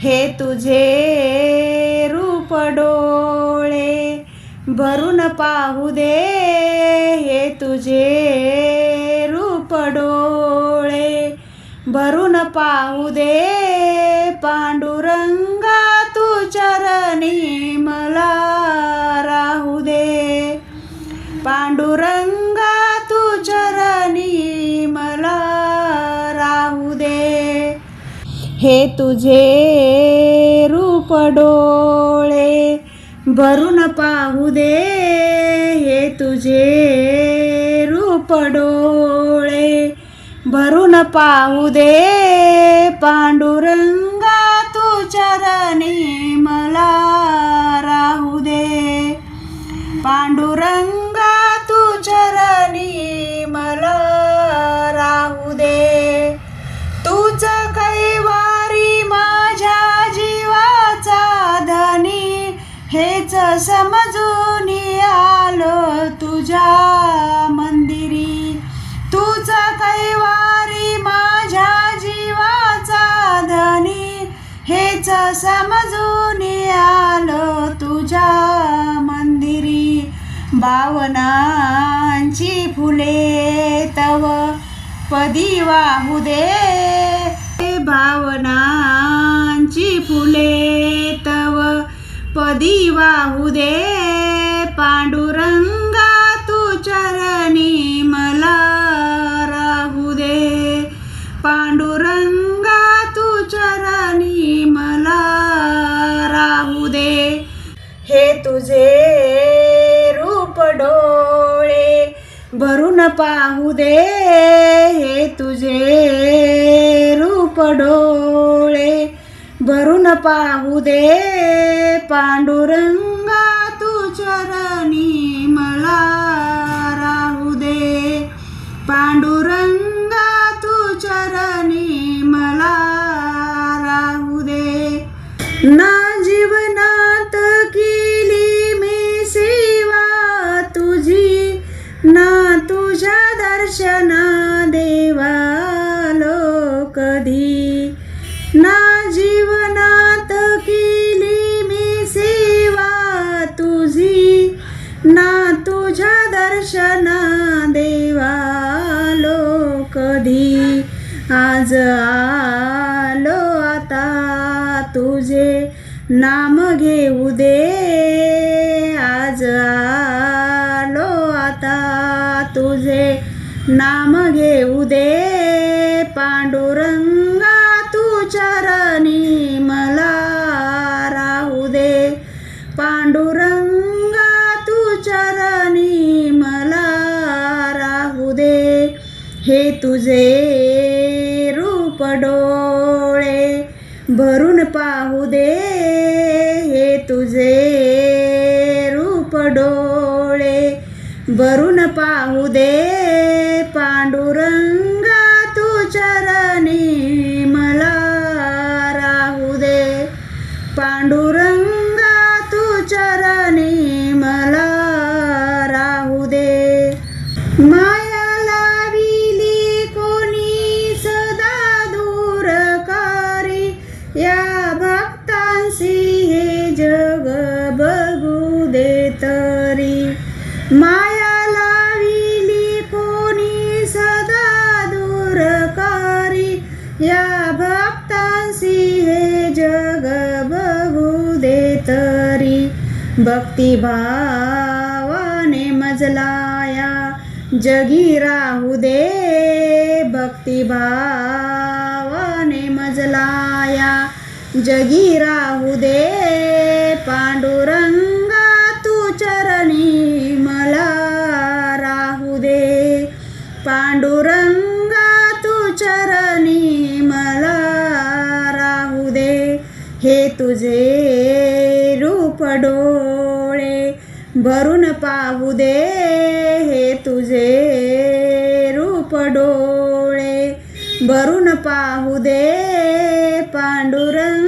हे तुझे रूप डोळे भरून पाहू दे. हे तुझे रूप डोळे भरून पाहू दे. पांडू हे तुझे रूप डोळे भरून पाहू दे. हे तुझे रूप डोळे भरून पाहू दे. पांडुरंगा तू चरणी मला हेच समजून आलो तुझ्या मंदिरी. तुझा कैवारी माझ्या जीवाचा धनी. हेच समजून आलो तुझ्या मंदिरी. भावनांची फुले तव पदी वाहू दे भावनांची फुले पदी वाहू दे पांडुरंगा तू चरणी मला राहू दे पांडुरंगा तू चरणी मला राहू दे हे तुझे रूप डोळे भरून पाहू दे. हे तुझे रूप डोळे भरून पाहू दे पांडुरंगा तू चरणी मला राहू दे. पांडुरंगा तू चरणी मला राहू दे. ना जीवनात केली मी सेवा तुझी ना तुझ्या दर्शना देवा. आज आलो आता तुझे नाम घेऊ दे. आज आलो आता तुझे नाम घेऊ दे. पांडुरंगा तू चरणी मला राहू दे. पांडुरंगा तू चरणी मला राहू दे. हे तुझे रूप डोळे भरून पाहू दे हे तुझे रूप डोळे. भरून पाहू दे पांडुरंगा तू चरणी तरी माया लाविली कोणी सदा दूरकारी. या भक्तांशी हे जग बघू दे तरी. भक्तिभावाने मजलाया जगी राहू दे. भक्तिभावाने मजलाया जगी राहू दे. पांडुरा तुझे रूप डोळे भरून पाहू दे. हे तुझे रूप डोळे भरून पाहू दे. पांडुरंग